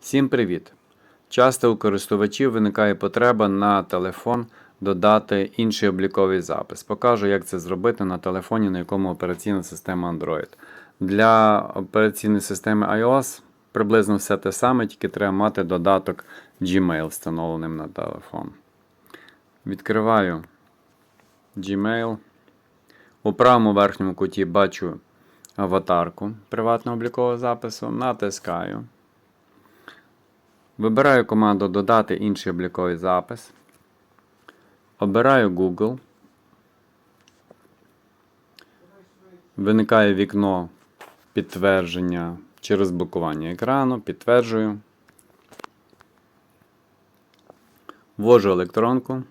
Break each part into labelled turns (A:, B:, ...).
A: Всім привіт! Часто у користувачів виникає потреба на телефон додати інший обліковий запис. Покажу, як це зробити на телефоні, на якому операційна система Android. Для операційної системи iOS приблизно все те саме, тільки треба мати додаток Gmail встановленим на телефон. Відкриваю Gmail. У правому верхньому куті бачу аватарку приватного облікового запису. Натискаю. Вибираю команду Додати інший обліковий запис. Обираю Google. Виникає вікно підтвердження чи розблокування екрану. Підтверджую. Ввожу електронку.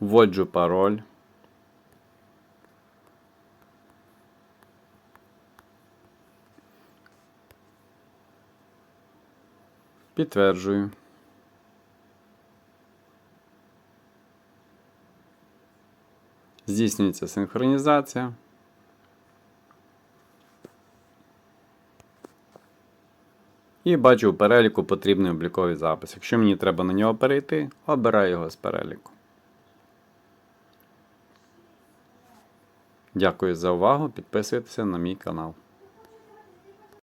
A: Вводжу пароль. Підтверджую. Здійснюється синхронізація. І бачу у переліку потрібний обліковий запис. Якщо мені треба на нього перейти, обираю його з переліку. Дякую за увагу. Підписуйтеся на мій канал.